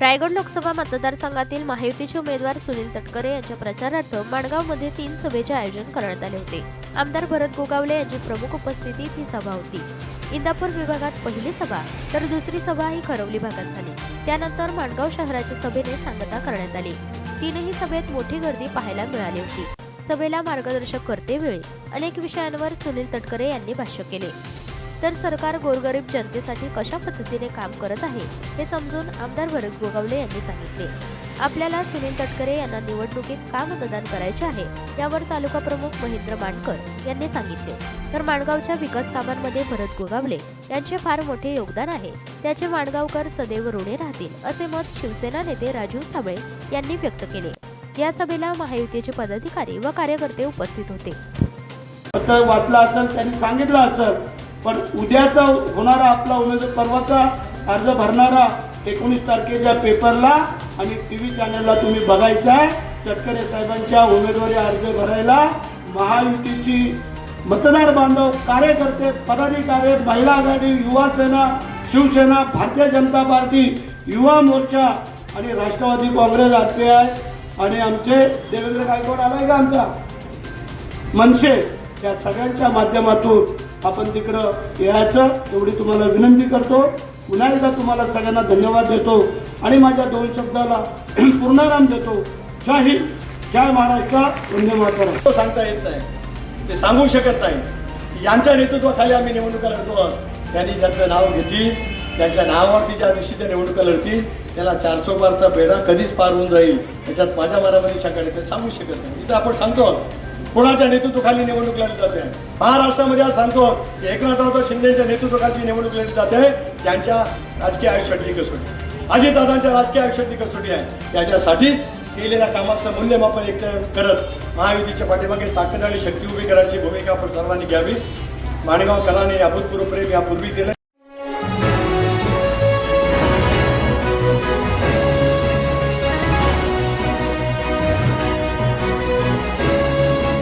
रायगड लोकसभा मतदारसंघातील महायुतीचे उमेदवार सुनील तटकरे यांच्या प्रचारार्थ माणगावमध्ये तीन सभेचे आयोजन करण्यात आले होते. आमदार भरत गोगावले यांची प्रमुख उपस्थितीत ही सभा होती. इंदापूर विभागात पहिली सभा तर दुसरी सभा ही खरवली भागात झाली. त्यानंतर माणगाव शहराच्या सभेने सांगता करण्यात आली. तीनही सभेत मोठी गर्दी पाहायला मिळाली होती. सभेला मार्गदर्शक करतेवेळी अनेक विषयांवर सुनील तटकरे यांनी भाष्य केले. तर सरकार गोरगरीब जनतेसाठी कशा पद्धतीने काम करत आहे हे समजून आमदार भरत गोगावले यांनी सांगितले. आपल्याला सुनील तटकरे यांना निवडणुकीत का मतदान करायचे आहे यावर तालुका प्रमुख महेंद्र मांडकर यांनी सांगितले. तर माणगावच्या विकास कामांमध्ये भरत गोगावले यांचे फार मोठे योगदान आहे. त्याचे माणगावकर सदैव ऋणे राहतील असे मत शिवसेना नेते राजीव साबळे यांनी व्यक्त केले. या सभेला महायुतीचे पदाधिकारी व कार्यकर्ते उपस्थित होते. वाटलं असेल त्यांनी सांगितलं असेल पण उद्याचा होणारा आपला उमेदवार परवाचा अर्ज भरणारा एकोणीस तारखेच्या पेपरला आणि टी व्ही चॅनलला तुम्ही बघायचा आहे. तटकरे साहेबांच्या उमेदवारी अर्ज भरायला महायुतीची मतदार बांधव कार्यकर्ते पदाधिकारी महिला आघाडी युवा सेना शिवसेना भारतीय जनता पार्टी युवा मोर्चा आणि राष्ट्रवादी काँग्रेस आर आहे आणि आमचे देवेंद्र गायकवाड आलाय का आमचा? मनसे या सगळ्यांच्या माध्यमातून आपण तिकडं यायचं एवढी तुम्हाला विनंती करतो. पुन्हा एकदा तुम्हाला सगळ्यांना धन्यवाद देतो आणि माझ्या दोन शब्दाला पूर्णाराम देतो. जय हिंद जय महाराष्ट्र वंदे मातरम. तो सांगता येत नाही. ते सांगू शकत नाही. यांच्या नेतृत्वाखाली आम्ही निवडणुका लढतो. आहोत त्यांनी ज्यांचं नाव घेतली त्यांच्या नावावरती ज्या दिवशी त्या निवडणुका लढतील त्याला चारशे पारचा बेडा कधीच पार होऊन जाईल. त्याच्यात माझ्या मनामध्ये शंका नाही. ते सांगू शकत नाही. इथं आपण सांगतो. कोणाच्या नेतृत्वाखाली निवडणूक लढली जाते? महाराष्ट्रामध्ये आज सांगतो की एकनाथराव शिंदेच्या नेतृत्वाखाली निवडणूक लढली जाते. त्यांच्या राजकीय आयुष्यातली कसोटी. अजितदादांच्या राजकीय आयुष्यातली कसोटी आहे. त्याच्यासाठीच केलेल्या कामाचं मूल्यमापन एक करत महायुतीच्या पाठीमागे ताकद आणि शक्ती उभी करायची भूमिका आपण सर्वांनी घ्यावी. माणगाव कलाने अभूतपूर्व प्रेम यापूर्वी केलं